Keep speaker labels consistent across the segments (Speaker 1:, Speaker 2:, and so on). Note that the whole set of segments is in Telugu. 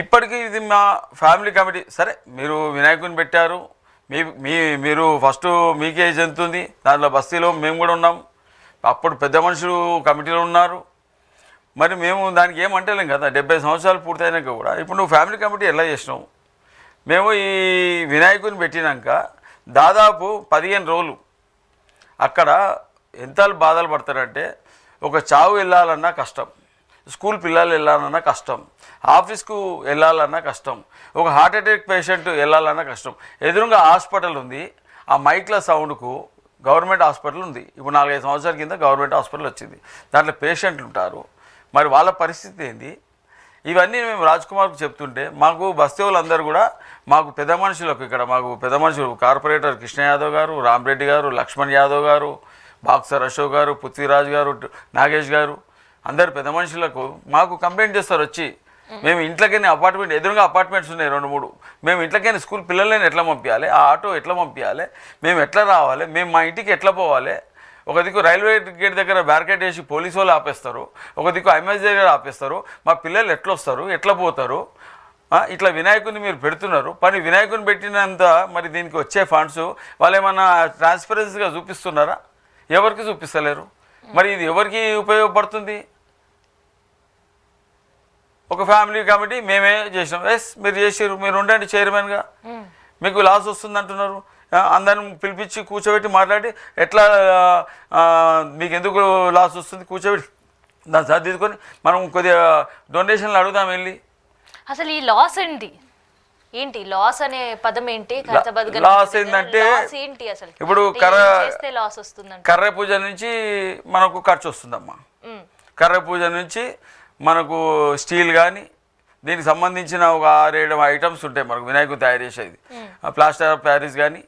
Speaker 1: ఇప్పటికీ ఇది మా ఫ్యామిలీ కమిటీ. సరే మీరు వినాయకుని పెట్టారు. మీ మీ మీరు ఫస్ట్ మీకే చెందుతుంది దాంట్లో బస్తీలో మేము కూడా ఉన్నాం. అప్పుడు పెద్ద మనుషులు కమిటీలో ఉన్నారు. మరి మేము దానికి ఏమంటలేం కదా. డెబ్బై సంవత్సరాలు పూర్తయినాక కూడా. ఇప్పుడు నువ్వు ఫ్యామిలీ కమిటీ ఎలా చేసినావు? మేము ఈ వినాయకుని పెట్టినాక దాదాపు పదిహేను రోజులు అక్కడ ఎంత బాధలు పడతారంటే ఒక చావు వెళ్ళాలన్నా కష్టం. స్కూల్ పిల్లలు వెళ్ళాలన్నా కష్టం. ఆఫీస్కు వెళ్ళాలన్నా కష్టం. ఒక హార్ట్ అటాక్ పేషెంట్ వెళ్ళాలన్నా కష్టం. ఎదురుగా హాస్పిటల్ ఉంది. ఆ మైక్ల సౌండ్కు గవర్నమెంట్ హాస్పిటల్ ఉంది. ఇప్పుడు నాలుగైదు సంవత్సరాల కింద గవర్నమెంట్ హాస్పిటల్ వచ్చింది. దాంట్లో పేషెంట్లు ఉంటారు. మరి వాళ్ళ పరిస్థితి ఏంది? ఇవన్నీ మేము రాజ్ కుమార్కు చెప్తుంటే మాకు బస్తీ వాళ్ళందరూ కూడా మాకు పెద్ద మనుషులకు ఇక్కడ మాకు పెద్ద మనుషులు కార్పొరేటర్ కృష్ణ యాదవ్ గారు రామరెడ్డి గారు లక్ష్మణ్ యాదవ్ గారు బాక్సర్ అశోక్ గారు పృథ్వీరాజ్ గారు నాగేష్ గారు అందరు పెద్ద మనుషులకు మాకు కంప్లైంట్ చేస్తారు వచ్చి. మేము. ఇంట్లోకైనా అపార్ట్మెంట్ ఎదురుగా అపార్ట్మెంట్స్ ఉన్నాయి రెండు మూడు. మేము ఇంట్లోకైనా స్కూల్ పిల్లలని ఎట్లా పంపించాలి ఆ ఆటో ఎట్లా పంపించాలి మేము ఎట్లా రావాలి? మేము మా ఇంటికి ఎట్లా పోవాలి? ఒక దిక్కు రైల్వే గేట్ దగ్గర బ్యారికేడ్ వేసి పోలీసు వాళ్ళు ఆపేస్తారు. ఒక దిక్కు ఎంఎస్ దగ్గర ఆపేస్తారు. మా పిల్లలు ఎట్లా వస్తారు ఎట్లా పోతారు? ఇట్లా వినాయకుడిని మీరు పెడుతున్నారు. పని వినాయకుని పెట్టినంత మరి దీనికి వచ్చే ఫండ్స్ వాళ్ళు ఏమన్నా ట్రాన్స్పరెన్సీగా చూపిస్తున్నారా? ఎవరికి చూపిస్తలేరు? మరి ఇది ఎవరికి ఉపయోగపడుతుంది? ఒక ఫ్యామిలీ కమిటీ మేమే చేసినాం. ఎస్ మీరు చేసారు మీరు ఉండండి చైర్మన్గా. మీకు లాస్ వస్తుంది అంటున్నారు. అందరిని పిలిపించి కూర్చోబెట్టి మాట్లాడి ఎట్లా మీకు ఎందుకు లాస్ వస్తుంది? కూర్చోబెట్టి దాన్ని సర్దిద్దుకొని మనం కొద్దిగా డొనేషన్లు అడుగుదాం వెళ్ళి.
Speaker 2: అసలు ఈ లాస్ ఏంటి? ఏంటి? లాస్ అనే పదం ఏంటి?
Speaker 1: లాస్ ఏంటంటే
Speaker 2: లాస్ ఏంటి అసలు?
Speaker 1: ఇప్పుడు కర్ర-
Speaker 2: లాస్ వస్తుందంట
Speaker 1: కర్ర పూజ నుంచి మనకు ఖర్చు వస్తుందమ్మా. కర్ర పూజ నుంచి మనకు స్టీల్ కానీ దీనికి సంబంధించిన ఒక ఆరేడు ఐటమ్స్ ఉంటాయి మనకు వినాయకుడు తయారు చేసేది. ప్లాస్టర్ ఆఫ్ ప్యారిస్ కానీ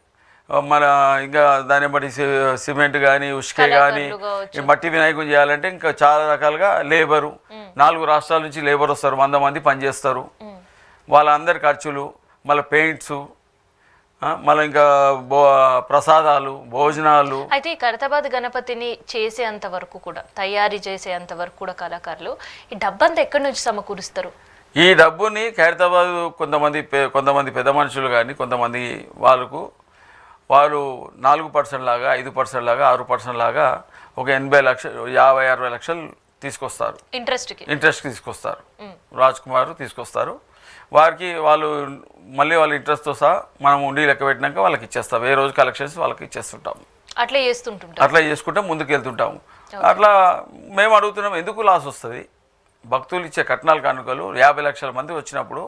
Speaker 1: మన ఇంకా దాన్ని బట్టి సి- సిమెంట్ కానీ ఉష్కే కానీ మట్టి వినాయకుని చేయాలంటే ఇంకా చాలా రకాలుగా లేబరు. నాలుగు రాష్ట్రాల నుంచి లేబర్ వస్తారు వంద మంది పనిచేస్తారు. వాళ్ళందరి ఖర్చులు మళ్ళీ పెయింట్స్ మళ్ళీ ఇంకా ప్రసాదాలు భోజనాలు.
Speaker 2: అయితే ఈ ఖైరతాబాద్ గణపతిని చేసేంత వరకు కూడా తయారీ చేసేంత వరకు కూడా కళాకారులు ఈ డబ్బంతా ఎక్కడి నుంచి సమకూరుస్తారు?
Speaker 1: ఈ డబ్బుని ఖైరతాబాద్ కొంతమంది కొంతమంది పెద్ద మనుషులు కానీ కొంతమంది వాళ్ళకు వాళ్ళు నాలుగు పర్సెంట్ లాగా ఐదు పర్సెంట్ లాగా ఆరు పర్సెంట్ లాగా ఒక ఎనభై లక్షలు యాభై అరవై లక్షలు తీసుకొస్తారు.
Speaker 2: ఇంట్రెస్ట్కి?
Speaker 1: ఇంట్రెస్ట్ తీసుకొస్తారు. రాజ్ కుమార్ తీసుకొస్తారు. వారికి వాళ్ళు మళ్ళీ వాళ్ళ ఇంట్రెస్ట్తో సహా మనం ఉండి లెక్క పెట్టినాక వాళ్ళకి ఇచ్చేస్తాం. ఏ రోజు కలెక్షన్స్ వాళ్ళకి ఇచ్చేస్తుంటాం.
Speaker 2: అట్లా చేస్తుంటుంటారు.
Speaker 1: అట్లా చేసుకుంటే ముందుకు వెళ్తుంటాము అట్లా మేము అడుగుతున్నాం ఎందుకు లాస్ వస్తుంది? భక్తులు ఇచ్చే కట్నాలు కానుకలు యాభై లక్షల మంది వచ్చినప్పుడు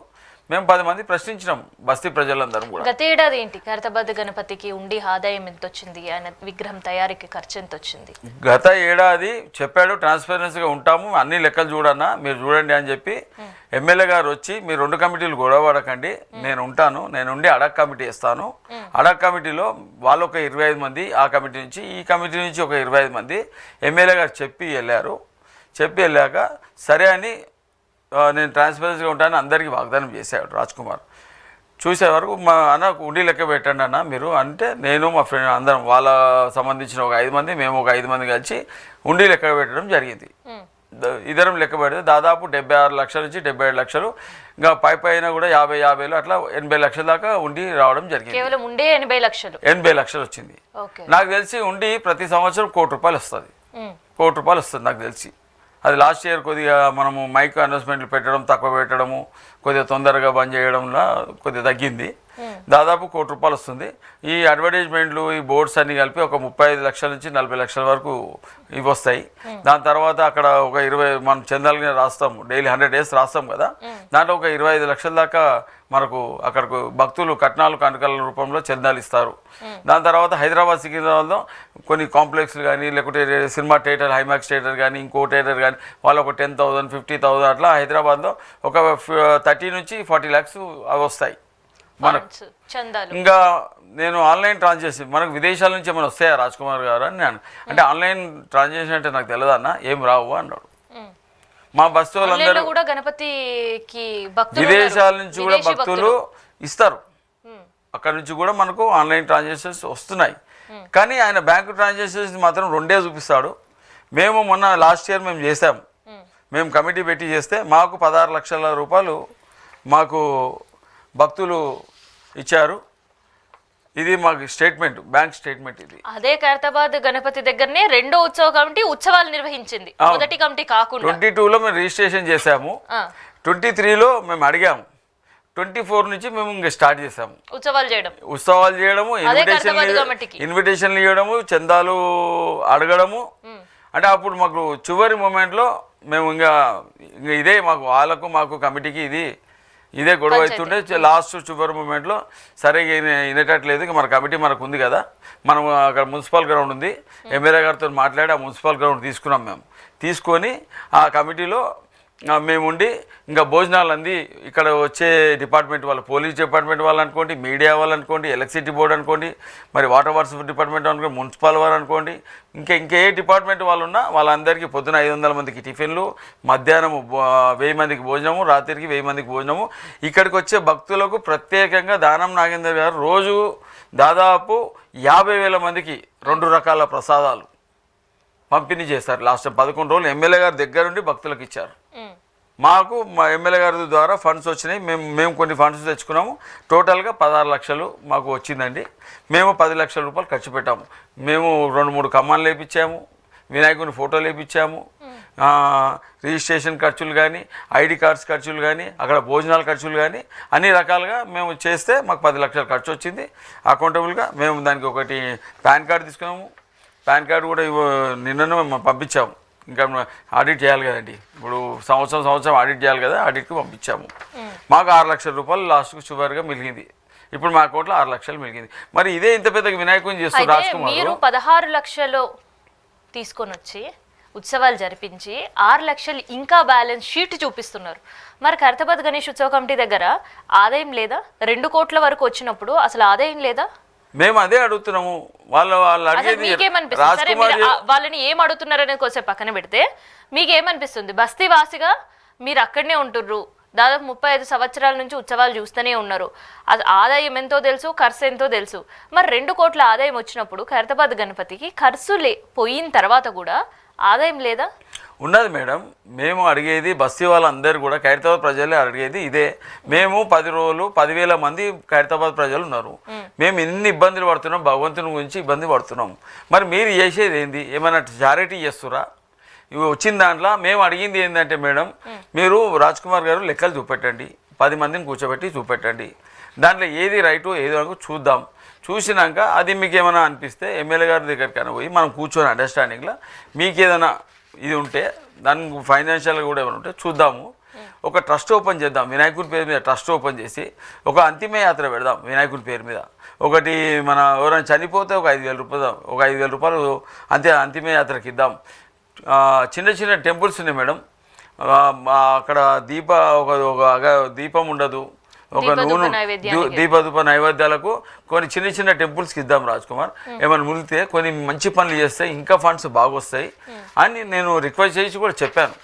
Speaker 1: మేము పది మంది ప్రశ్నించినాం బస్తీ ప్రజలందరం కూడా.
Speaker 2: గత ఏడాది ఏంటి? ఖైరతాబాద్ గణపతికి ఉండి ఆదాయం ఎంత వచ్చింది ఆయన విగ్రహం తయారీకి ఖర్చు ఎంత వచ్చింది
Speaker 1: గత ఏడాది చెప్పాడు ట్రాన్స్పరెన్సీగా ఉంటాము అన్ని లెక్కలు చూడన్నా మీరు చూడండి అని చెప్పి ఎమ్మెల్యే గారు వచ్చి మీరు రెండు కమిటీలు గొడవ పడకండి నేను ఉంటాను నేను ఉండి అడక్ కమిటీ ఇస్తాను అడక్ కమిటీలో వాళ్ళు ఒక ఇరవై ఐదు మంది ఆ కమిటీ నుంచి ఈ కమిటీ నుంచి ఒక ఇరవై ఐదు మంది ఎమ్మెల్యే గారు చెప్పి వెళ్ళారు. చెప్పి వెళ్ళాక సరే అని నేను ట్రాన్స్పరెన్సీగా ఉంటానని అందరికీ వాగ్దానం చేశాడు రాజ్ కుమార్ చూసే వరకు మా అన్న ఉండి లెక్క పెట్టండి అన్న మీరు. అంటే నేను మా ఫ్రెండ్ అందరం వాళ్ళ సంబంధించిన ఒక ఐదు మంది మేము ఒక ఐదు మంది కలిసి ఉండి లెక్క పెట్టడం జరిగింది. ఇద్దరం లెక్క పెడితే దాదాపు డెబ్బై ఆరు లక్షల నుంచి డెబ్బై ఏడు లక్షలు ఇంకా పై పైన కూడా యాభై యాభైలో అట్లా ఎనభై లక్షల దాకా ఉండి రావడం జరిగింది.
Speaker 2: కేవలం ఉండే ఎనభై లక్షలు.
Speaker 1: ఎనభై లక్షలు వచ్చింది. నాకు తెలిసి ఉండి ప్రతి సంవత్సరం కోటి రూపాయలు వస్తుంది. కోటి రూపాయలు వస్తుంది నాకు తెలిసి. అది లాస్ట్ ఇయర్ కొద్దిగా మనము మైక్ అనౌన్స్మెంట్లు పెట్టడం తక్కువ పెట్టడము కొద్దిగా తొందరగా బంద్ చేయడంలో కొద్దిగా తగ్గింది. దాదాపు కోటి రూపాయలు వస్తుంది. ఈ అడ్వర్టైజ్మెంట్లు ఈ బోర్డ్స్ అన్ని కలిపి ఒక ముప్పై ఐదు లక్షల నుంచి నలభై లక్షల వరకు ఇవి వస్తాయి. దాని తర్వాత అక్కడ ఒక ఇరవై మనం చందాలని రాస్తాం డైలీ హండ్రెడ్ డేస్ రాస్తాం కదా. దాంట్లో ఒక ఇరవై ఐదు లక్షల దాకా మనకు అక్కడకు భక్తులు కట్నాలు కానుకల రూపంలో చందాలు ఇస్తారు. దాని తర్వాత హైదరాబాద్ సికింద్రాబాద్లో కొన్ని కాంప్లెక్స్లు కానీ లేకుంటే సినిమా థియేటర్ హైమాక్స్ థియేటర్ కానీ ఇంకో థియేటర్ కానీ వాళ్ళు ఒక టెన్ థౌసండ్ ఫిఫ్టీ థౌసండ్ అట్లా హైదరాబాద్లో ఒక థర్టీ నుంచి ఫార్టీ ల్యాక్స్ అవి వస్తాయి. మనకు ఇంకా నేను ఆన్లైన్ ట్రాన్సాక్షన్ మనకు విదేశాల నుంచి ఏమైనా వస్తాయా రాజ్ కుమార్ గారు అని నేను అంటే ఆన్లైన్ ట్రాన్సాక్షన్ అంటే నాకు తెలియదు అన్న? ఏం రావు అన్నాడు. మా
Speaker 2: ఆన్లైన్లో కూడా గణపతికి
Speaker 1: విదేశాల. నుంచి కూడా భక్తులు ఇస్తారు. అక్కడ నుంచి కూడా మనకు ఆన్లైన్ ట్రాన్సాక్షన్స్ వస్తున్నాయి. కానీ ఆయన బ్యాంకు ట్రాన్సాక్షన్స్ మాత్రం రెండే చూపిస్తాడు. మేము మొన్న లాస్ట్ ఇయర్ మేము చేసాము మేము కమిటీ పెట్టి చేస్తే మాకు పదహారు లక్షల రూపాయలు మాకు భక్తులు ఇచ్చారు. ఇది మాకు స్టేట్మెంట్ బ్యాంక్ స్టేట్మెంట్ ఇది.
Speaker 2: అదే ఖైరతాబాద్ గణపతి దగ్గరనే రెండో ఉత్సవ కమిటీ ఉత్సవాలు నిర్వహించింది. మొదటి కమిటీ కాకుండా.
Speaker 1: ట్వంటీ టూలో మేము రిజిస్ట్రేషన్ చేశాము.
Speaker 2: ఆ,
Speaker 1: ట్వంటీ త్రీలో మేము అడిగాము. ట్వంటీ ఫోర్ నుంచి మేము ఇంకా స్టార్ట్ చేసాము
Speaker 2: ఉత్సవాలు చేయడం.
Speaker 1: ఉత్సవాలు చేయడము
Speaker 2: కమిటీకి.
Speaker 1: ఇన్విటేషన్లు ఇవ్వడము చందాలు అడగడము. అంటే అప్పుడు మాకు చివరి మూమెంట్లో మేము ఇంకా ఇంకా ఇదే మాకు వాళ్ళకు మాకు కమిటీకి ఇది ఇదే గొడవ అవుతుంటే లాస్ట్ చివరి మూమెంట్లో సరే వినేటట్లేదు మన కమిటీ మనకు ఉంది కదా. మనం అక్కడ మున్సిపల్ గ్రౌండ్ ఉంది. ఎమ్మెల్యే గారితో మాట్లాడి ఆ మున్సిపల్ గ్రౌండ్ తీసుకున్నాం మేము. తీసుకొని ఆ కమిటీలో మేము ఉండి ఇంకా భోజనాలు అంది ఇక్కడ వచ్చే డిపార్ట్మెంట్ వాళ్ళు పోలీస్ డిపార్ట్మెంట్ వాళ్ళు అనుకోండి మీడియా వాళ్ళు అనుకోండి ఎలక్ట్రిసిటీ బోర్డు అనుకోండి మరి వాటర్ వర్క్స్ డిపార్ట్మెంట్ అనుకోండి మున్సిపల్ వారు అనుకోండి ఇంకా ఇంకే డిపార్ట్మెంట్ వాళ్ళు ఉన్నా వాళ్ళందరికీ పొద్దున ఐదు వందల మందికి టిఫిన్లు మధ్యాహ్నం వెయ్యి మందికి భోజనము రాత్రికి వెయ్యి మందికి భోజనము. ఇక్కడికి వచ్చే భక్తులకు ప్రత్యేకంగా దానం నాగేందర్ గారు రోజు దాదాపు యాభై వేల మందికి రెండు రకాల ప్రసాదాలు పంపిణీ చేస్తారు లాస్ట్ పదకొండు రోజులు ఎమ్మెల్యే గారి దగ్గరుండి భక్తులకు ఇచ్చారు. మాకు మా ఎమ్మెల్యే గారి ద్వారా ఫండ్స్ వచ్చినాయి. మేము మేము కొన్ని ఫండ్స్ తెచ్చుకున్నాము. టోటల్గా పదహారు లక్షలు మాకు వచ్చిందండి. మేము పది లక్షల రూపాయలు ఖర్చు పెట్టాము. మేము రెండు మూడు కమ్మాలు లేపించాము. వినాయకుని ఫోటోలు లేపించాము. రిజిస్ట్రేషన్ ఖర్చులు కానీ ఐడి కార్డ్స్ ఖర్చులు కానీ అక్కడ భోజనాల ఖర్చులు కానీ అన్ని రకాలుగా మేము చేస్తే మాకు పది లక్షలు ఖర్చు వచ్చింది. అకౌంటబుల్గా మేము దానికి ఒకటి పాన్ కార్డు తీసుకున్నాము. పాన్ కార్డు కూడా నిన్ననే మేము పంపించాము. ఇంకా ఆడిట్ చేయాలి కదండి. ఇప్పుడు సంవత్సరం సంవత్సరం ఆడిట్ చేయాలి కదా ఆడిట్కి పంపించాము. మాకు ఆరు లక్షల రూపాయలు లాస్ట్కు చివరిగా మిగిలింది. ఇప్పుడు మా అకౌంట్లో ఆరు లక్షలు మిగిలింది. మరి ఇదే ఇంత పెద్ద వినాయకుని చేస్తూ
Speaker 2: అయితే
Speaker 1: రాజ్ కుమార్
Speaker 2: మీరు పదహారు లక్షలు తీసుకొని వచ్చి ఉత్సవాలు జరిపించి ఆరు లక్షలు ఇంకా బ్యాలెన్స్ షీట్ చూపిస్తున్నారు. మరి ఖైరతాబాద్ గణేష్ ఉత్సవ కమిటీ దగ్గర ఆదాయం లేదా? రెండు కోట్ల వరకు వచ్చినప్పుడు అసలు ఆదాయం లేదా?
Speaker 1: మేము అదే అడుగుతున్నాము. వాళ్ళు వాళ్ళు అడిగేది రాజ్ కుమార్
Speaker 2: వాళ్ళని ఏం అడుగుతున్నారు అనేది కొంచెం పక్కన పెడితే మీకేమనిపిస్తుంది? బస్తీ వాసిగా మీరు అక్కడనే ఉంటుర్రు. దాదాపు ముప్పై ఐదు సంవత్సరాల నుంచి ఉత్సవాలు చూస్తూనే ఉన్నారు. అది ఆదాయం ఎంతో తెలుసు ఖర్చు ఎంతో తెలుసు. మరి రెండు కోట్ల ఆదాయం వచ్చినప్పుడు ఖైరతాబాద్ గణపతికి ఖర్చు లే పోయిన తర్వాత కూడా ఆదాయం లేదా?
Speaker 1: ఉన్నది మేడం. మేము అడిగేది బస్తీ వాళ్ళందరూ కూడా ఖైరతాబాద్ ప్రజలే అడిగేది ఇదే. మేము పది రోజులు పదివేల మంది ఖైరతాబాద్ ప్రజలు ఉన్నారు. మేము ఎన్ని ఇబ్బందులు పడుతున్నాం భగవంతుని గురించి ఇబ్బంది పడుతున్నాం. మరి మీరు చేసేది ఏంది? ఏమైనా చారిటీ చేస్తురా? ఇవి వచ్చిన దాంట్లో మేము అడిగింది ఏంటంటే మేడం మీరు రాజ్ కుమార్ గారు లెక్కలు చూపెట్టండి. పది మందిని కూర్చోబెట్టి చూపెట్టండి. దాంట్లో ఏది రైటు ఏది వరకు చూద్దాం. చూసినాక అది మీకు ఏమైనా అనిపిస్తే ఎమ్మెల్యే గారి దగ్గరికి పోయి మనం కూర్చొని అండర్స్టాండింగ్లో మీకు ఏదైనా ఇది ఉంటే దానికి ఫైనాన్షియల్గా కూడా ఏమైనా ఉంటే చూద్దాము. ఒక ట్రస్ట్ ఓపెన్ చేద్దాం. వినాయకుడి పేరు మీద ట్రస్ట్ ఓపెన్ చేసి ఒక అంతిమ యాత్ర పెడదాం వినాయకుడి పేరు మీద. ఒకటి మన ఎవరైనా చనిపోతే ఒక ఐదు వేల రూపాయలు ఒక ఐదు వేల రూపాయలు అంతే అంతిమ యాత్రకి ఇద్దాం. చిన్న చిన్న టెంపుల్స్ ఉన్నాయి మేడం. మా అక్కడ దీప ఒక ఒక దీపం ఉండదు. ఒక నూనె దీపధూప నైవేద్యాలకు కొన్ని చిన్న చిన్న టెంపుల్స్కి ఇద్దాం రాజ్ కుమార్ ఏమైనా మునిగితే కొన్ని మంచి పనులు చేస్తే ఇంకా ఫండ్స్ బాగా వస్తాయి అని నేను రిక్వెస్ట్ చేసి కూడా చెప్పాను.